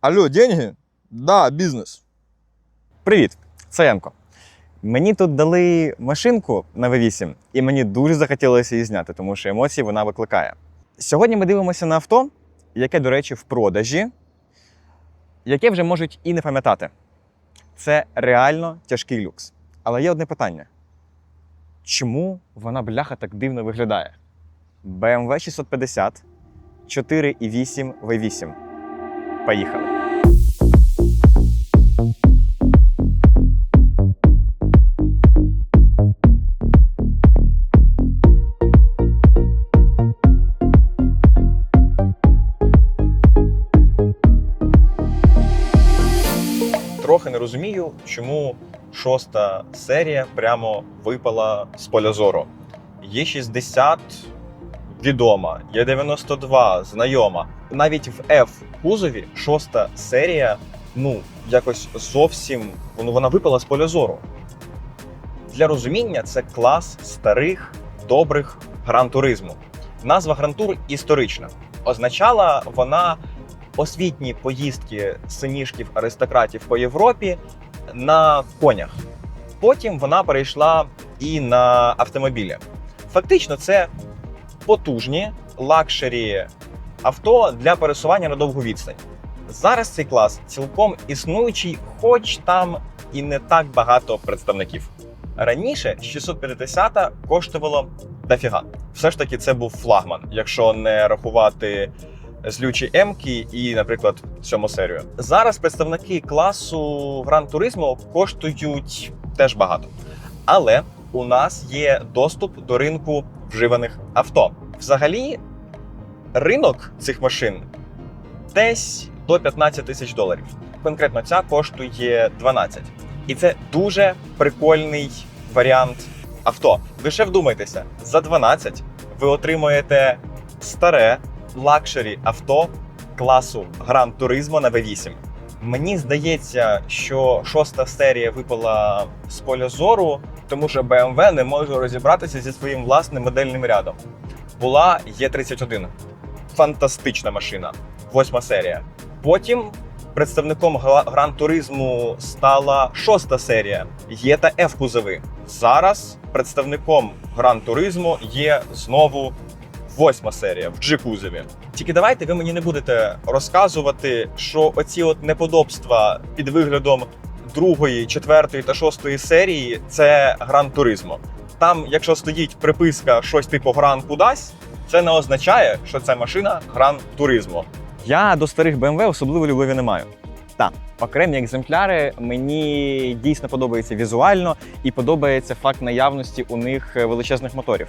Алло, деньги? Да, бізнес. Привіт, це Янко. Мені тут дали машинку на V8, і мені дуже захотілося її зняти, тому що емоції вона викликає. Сьогодні ми дивимося на авто, яке, до речі, в продажі, яке вже можуть і не пам'ятати. Це реально тяжкий люкс. Але є одне питання: чому вона бляха так дивно виглядає? BMW 650 4,8 V8. Поїхали. Трохи не розумію, чому шоста серія прямо випала з поля зору. Є 60 відома, є 92 знайома. Навіть в F кузові шоста серія, ну, якось зовсім ну, вона випала з поля зору. Для розуміння, це клас старих, добрих гран-туризму. Назва гран-тур історична. Означала вона освітні поїздки синішків аристократів по Європі на конях. Потім вона перейшла і на автомобілі. Фактично, це потужні лакшері авто для пересування на довгу відстань. Зараз цей клас цілком існуючий, хоч там і не так багато представників. Раніше 650 коштувало дофіга. Все ж таки, це був флагман, якщо не рахувати злючі М-ки і, наприклад, сьому серію. Зараз представники класу Гран Туризмо коштують теж багато. Але у нас є доступ до ринку вживаних авто. Взагалі, ринок цих машин десь до 15 тисяч доларів. Конкретно ця коштує 12. І це дуже прикольний варіант авто. Лише вдумайтеся, за 12 ви отримуєте старе лакшері авто класу Гран Туризмо на V8. Мені здається, що шоста серія випала з поля зору, тому що BMW не може розібратися зі своїм власним модельним рядом. Була Е31. Фантастична машина. Восьма серія. Потім представником Гран Туризму стала шоста серія Є та F кузови. Зараз представником Гран Туризму є знову восьма серія в G кузові. Тільки давайте ви мені не будете розказувати, що оці от неподобства під виглядом другої, четвертої та шостої серії це Гран Туризмо. Там, якщо стоїть приписка щось типу Гран кудась, це не означає, що це машина Гран Туризмо. Я до старих BMW особливо любові не маю. Так, окремі екземпляри мені дійсно подобаються візуально і подобається факт наявності у них величезних моторів.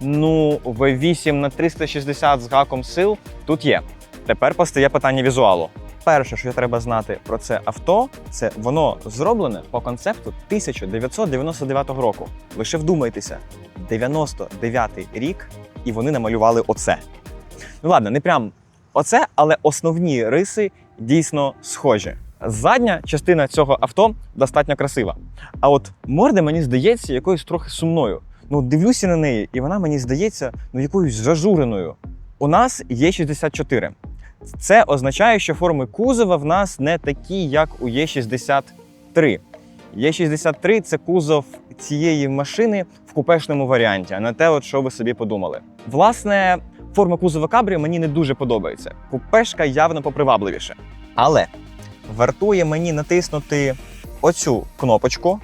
Ну, V8 на 360 з гаком сил тут є. Тепер постає питання візуалу. Перше, що треба знати про це авто, це воно зроблене по концепту 1999 року. Лише вдумайтеся, 99-й рік, і вони намалювали оце. Ну ладно, не прям оце, але основні риси дійсно схожі. Задня частина цього авто достатньо красива. А от морда мені здається якоюсь трохи сумною. Ну, дивлюся на неї, і вона мені здається ну, якоюсь зажуреною. У нас є 64. Це означає, що форми кузова в нас не такі, як у Є63. Є63 це кузов цієї машини в купешному варіанті, а не те, от що ви собі подумали. Власне, форма кузова Кабрі мені не дуже подобається. Купешка явно попривабливіше. Але вартує мені натиснути оцю кнопочку.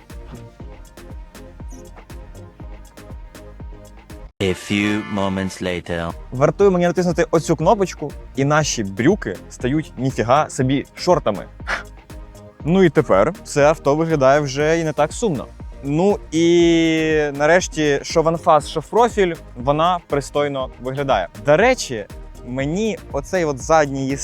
A few moments later. Вартує мені натиснути оцю кнопочку, і наші брюки стають ніфіга собі шортами. Ну і тепер це авто виглядає вже і не так сумно. Ну і нарешті, що ванфас, що профіль, вона пристойно виглядає. До речі, мені оцей от задній її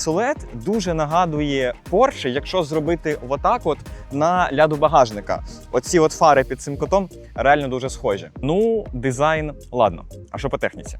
дуже нагадує Porsche, якщо зробити отак от на ляду багажника. Оці от фари під цим котом реально дуже схожі. Ну, дизайн, ладно. А що по техніці?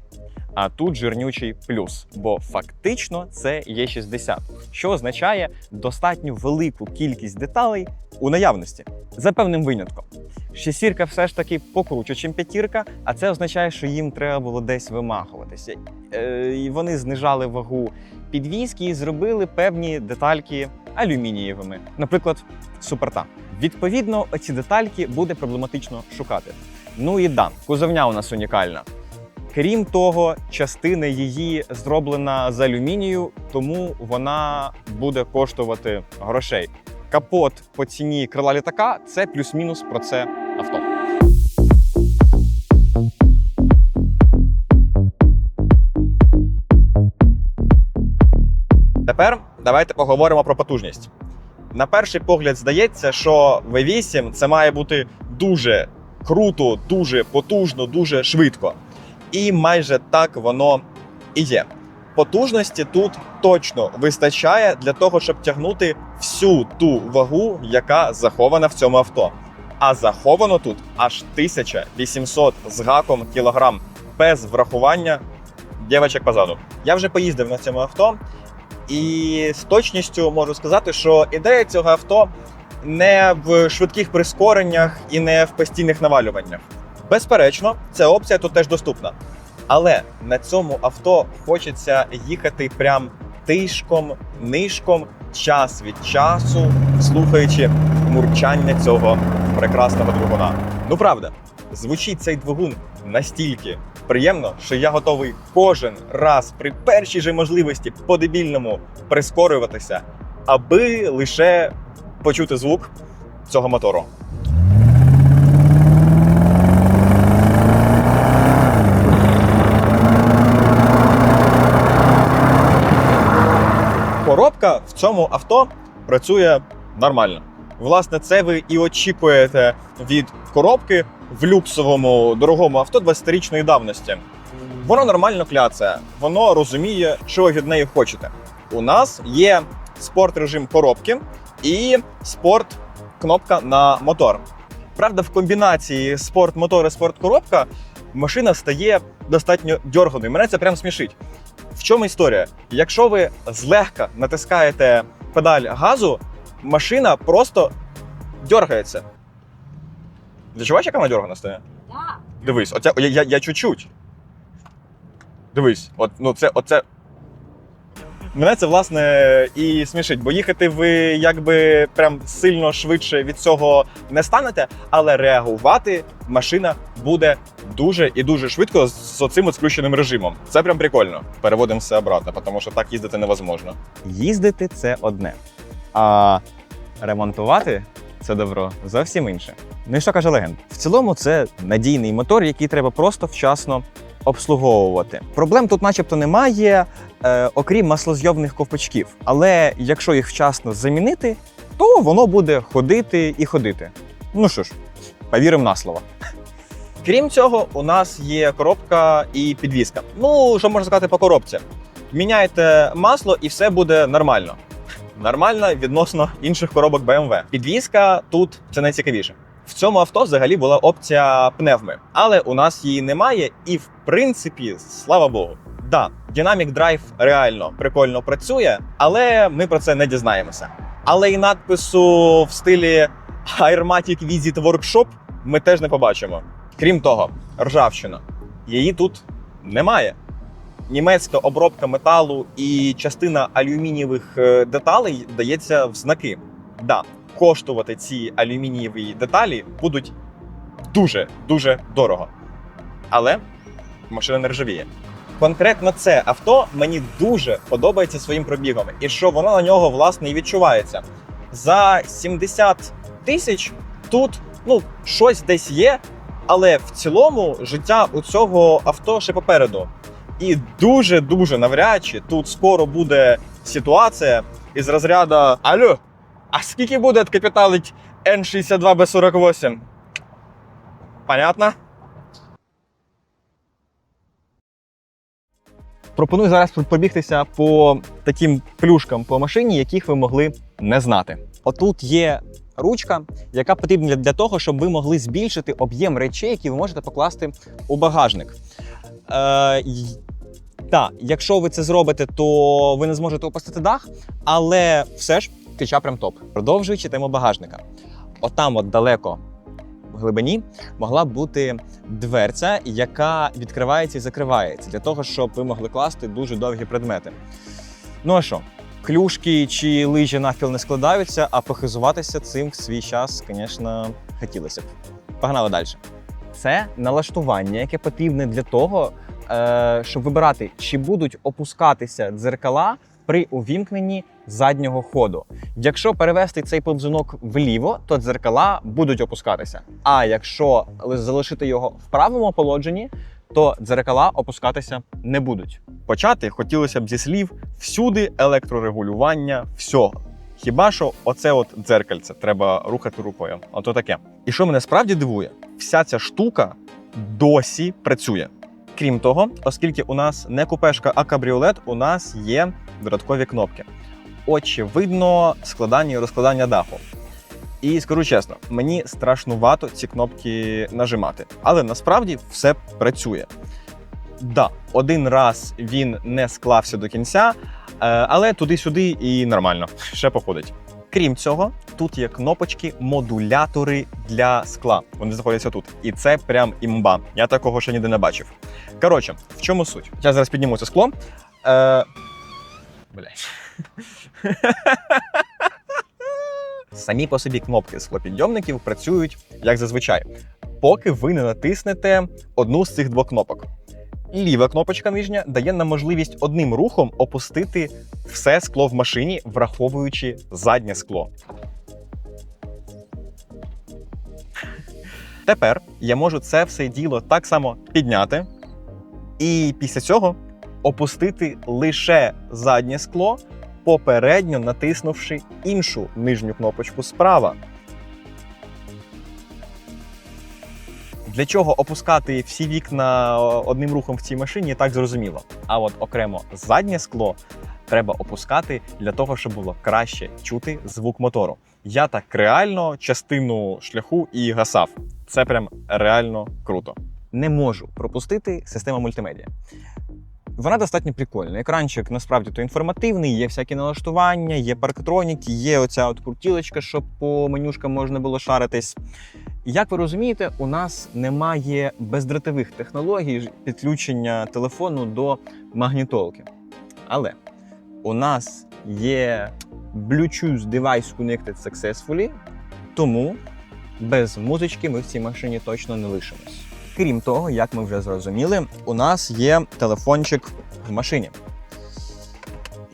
А тут жирнючий плюс, бо фактично це є 60, що означає достатньо велику кількість деталей у наявності, за певним винятком. Шесірка все ж таки покруче, ніж п'ятірка, а це означає, що їм треба було десь вимахуватися. Е, і вони знижали вагу підвіски і зробили певні детальки алюмінієвими, наприклад, суперта. Відповідно, ці детальки буде проблематично шукати. Ну і да, кузовня у нас унікальна. Крім того, частина її зроблена з алюмінію, тому вона буде коштувати грошей. Капот по ціні крила літака це плюс-мінус про це авто. Тепер давайте поговоримо про потужність. На перший погляд здається, що V8 це має бути дуже круто, дуже потужно, дуже швидко. І майже так воно і є. Потужності тут точно вистачає для того, щоб тягнути всю ту вагу, яка захована в цьому авто. А заховано тут аж 1800 з гаком кілограм без врахування дівчаток позаду. Я вже поїздив на цьому авто, і з точністю можу сказати, що ідея цього авто не в швидких прискореннях і не в постійних навалюваннях. Безперечно, ця опція тут теж доступна. Але на цьому авто хочеться їхати прям тишком, нишком, час від часу, слухаючи мурчання цього прекрасного двигуна. Ну правда, звучить цей двигун настільки приємно, що я готовий кожен раз при першій же можливості по-дебільному прискорюватися, аби лише почути звук цього мотору. Коробка в цьому авто працює нормально. Власне, це ви і очікуєте від коробки в люксовому дорогому авто 20-річної давності. Воно нормально кляцає, воно розуміє, що ви від неї хочете. У нас є спорт режим коробки і спорт кнопка на мотор. Правда, в комбінації спорт мотор і спорт коробка машина стає достатньо дьорганою. Мене це прям смішить. В чому історія? Якщо ви злегка натискаєте педаль газу, машина просто дергається. Відчуваєш, яка вона дергана стає? Да. Дивись, оця, я, я, я чуть-чуть. Дивись, от, ну це, оце. Мене це власне і смішить, бо їхати ви якби прям сильно швидше від цього не станете, але реагувати машина буде дуже і дуже швидко з оцим от сключеним режимом. Це прям прикольно. Переводимо все обратно, тому що так їздити невозможно. Їздити це одне, а ремонтувати це добро зовсім інше. Ну і що каже легенд? В цілому, це надійний мотор, який треба просто вчасно обслуговувати. Проблем тут, начебто, немає, е, окрім маслозйомних ковпачків. Але якщо їх вчасно замінити, то воно буде ходити і ходити. Ну що ж, повіримо на слово. Крім цього, у нас є коробка і підвізка. Ну, що можна сказати по коробці? Міняєте масло і все буде нормально. Нормально відносно інших коробок BMW. Підвізка тут це найцікавіше. В цьому авто взагалі була опція пневми, але у нас її немає, і в принципі, слава Богу. Да, Dynamic Drive реально прикольно працює, але ми про це не дізнаємося. Але і надпису в стилі Airmatic Visit Workshop ми теж не побачимо. Крім того, ржавчина. Її тут немає. Німецька обробка металу і частина алюмінієвих е, деталей дається в знаки. Да, коштувати ці алюмінієві деталі будуть дуже дуже дорого. Але машина не ржавіє. Конкретно це авто мені дуже подобається своїм пробігом, і що воно на нього власне і відчувається. За 70 тисяч тут ну щось десь є, але в цілому життя у цього авто ще попереду. І дуже дуже навряд чи тут скоро буде ситуація із розряду Алло, а скільки буде капіталить N62B48? Понятно? Пропоную зараз пробігтися по таким плюшкам по машині, яких ви могли не знати. Отут є ручка, яка потрібна для- того, щоб ви могли збільшити об'єм речей, які ви можете покласти у багажник. Е, так, якщо ви це зробите, то ви не зможете опустити дах, але все ж ключа прям топ. Продовжуючи тему багажника. Отам, от далеко в глибині, могла бути дверця, яка відкривається і закривається для того, щоб ви могли класти дуже довгі предмети. Ну а що? Клюшки чи лижі навпіл не складаються, а похизуватися цим в свій час, звісно, хотілося б. Погнали далі. Це налаштування, яке потрібне для того, е, щоб вибирати, чи будуть опускатися дзеркала при увімкненні заднього ходу. Якщо перевести цей повзунок вліво, то дзеркала будуть опускатися. А якщо залишити його в правому положенні, то дзеркала опускатися не будуть. Почати хотілося б зі слів всюди електрорегулювання всього. Хіба що оце от дзеркальце треба рухати рукою. Ото таке. І що мене справді дивує, вся ця штука досі працює. Крім того, оскільки у нас не купешка, а кабріолет, у нас є додаткові кнопки. Очевидно, складання і розкладання даху. І скажу чесно, мені страшнувато ці кнопки нажимати, але насправді все працює. Да, один раз він не склався до кінця, е, але туди-сюди і нормально, ще походить. Крім цього, тут є кнопочки модулятори для скла. Вони знаходяться тут. І це прям імба. Я такого ще ніде не бачив. Коротше, в чому суть? Я зараз підніму це скло. Е... Блядь. Самі по собі кнопки склопідйомників працюють як зазвичай, поки ви не натиснете одну з цих двох кнопок. Ліва кнопочка нижня дає нам можливість одним рухом опустити все скло в машині, враховуючи заднє скло. Тепер я можу це все діло так само підняти, і після цього опустити лише заднє скло, попередньо натиснувши іншу нижню кнопочку справа. Для чого опускати всі вікна одним рухом в цій машині, так зрозуміло. А от окремо заднє скло треба опускати для того, щоб було краще чути звук мотору. Я так реально частину шляху і гасав. Це прям реально круто. не можу пропустити систему мультимедіа. Вона достатньо прикольна. Екранчик насправді то інформативний, є всякі налаштування, є парктроніки, є оця от крутілочка, щоб по менюшкам можна було шаритись. Як ви розумієте, у нас немає бездротових технологій підключення телефону до магнітолки. Але у нас є Bluetooth device connected successfully, тому без музички ми в цій машині точно не лишимось. Крім того, як ми вже зрозуміли, у нас є телефончик в машині.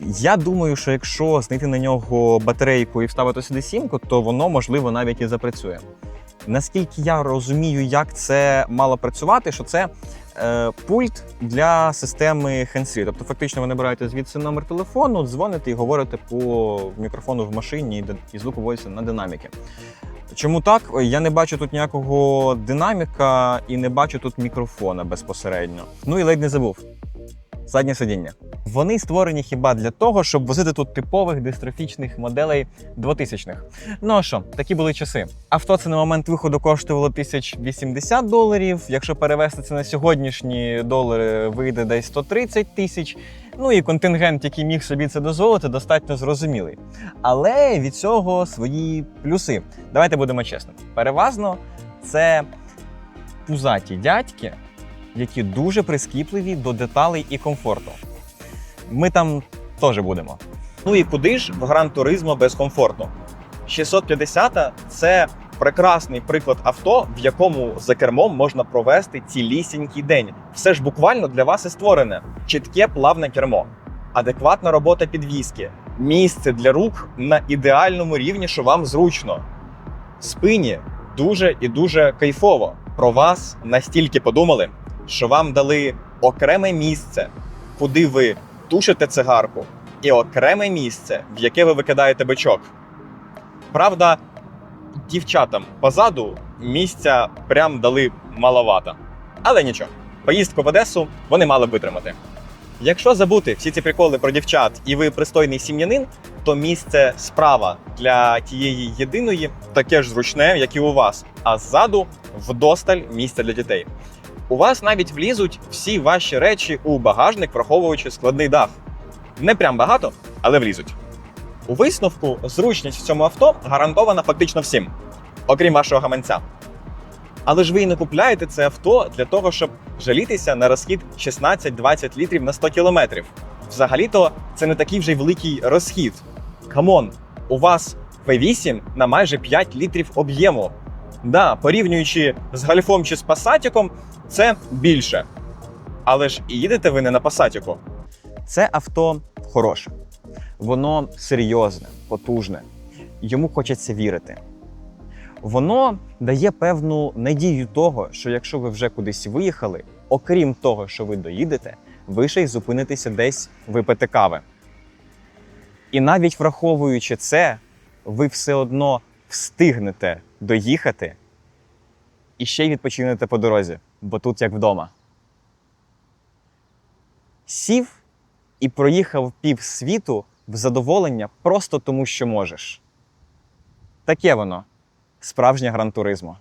Я думаю, що якщо знайти на нього батарейку і вставити сюди сімку, то воно можливо навіть і запрацює. Наскільки я розумію, як це мало працювати, що це е, пульт для системи hands-free. Тобто, фактично, ви набираєте звідси номер телефону, дзвоните і говорите по мікрофону в машині, і звук виводиться на динаміки. Чому так? Я не бачу тут ніякого динаміка і не бачу тут мікрофона безпосередньо. Ну і ледь не забув. Заднє сидіння. Вони створені хіба для того, щоб возити тут типових дистрофічних моделей 2000-х. Ну а що, такі були часи. Авто це на момент виходу коштувало 1080 доларів. Якщо перевести це на сьогоднішні долари, вийде десь 130 тисяч. Ну і контингент, який міг собі це дозволити, достатньо зрозумілий. Але від цього свої плюси. Давайте будемо чесними. Переважно це пузаті дядьки, які дуже прискіпливі до деталей і комфорту. Ми там теж будемо. Ну і куди ж в Гран Туризмо без комфорту? 650 це прекрасний приклад авто, в якому за кермом можна провести цілісінький день. Все ж буквально для вас і створене: чітке плавне кермо, адекватна робота підвіски, місце для рук на ідеальному рівні, що вам зручно. Спині дуже і дуже кайфово. Про вас настільки подумали, що вам дали окреме місце, куди ви тушите цигарку, і окреме місце, в яке ви викидаєте бичок. Правда, дівчатам позаду місця прям дали маловато. Але нічого, поїздку в Одесу вони мали б витримати. Якщо забути всі ці приколи про дівчат і ви пристойний сім'янин, то місце справа для тієї єдиної таке ж зручне, як і у вас, а ззаду вдосталь місця для дітей. У вас навіть влізуть всі ваші речі у багажник, враховуючи складний дах. Не прям багато, але влізуть. У висновку зручність в цьому авто гарантована фактично всім, окрім вашого гаманця. Але ж ви і не купляєте це авто для того, щоб жалітися на розхід 16-20 літрів на 100 кілометрів. взагалі-то це не такий вже й великий розхід. Камон, у вас V8 на майже 5 літрів об'єму. Да, порівнюючи з гальфом чи з пасатіком, це більше. Але ж і їдете ви не на пасатіку. Це авто хороше. Воно серйозне, потужне. Йому хочеться вірити. Воно дає певну надію того, що якщо ви вже кудись виїхали, окрім того, що ви доїдете, ви ще й зупинитеся десь випити кави. І навіть враховуючи це, ви все одно встигнете доїхати і ще й відпочинете по дорозі, бо тут як вдома. Сів і проїхав пів світу в задоволення просто тому, що можеш. Таке воно справжнє гран-туризмо.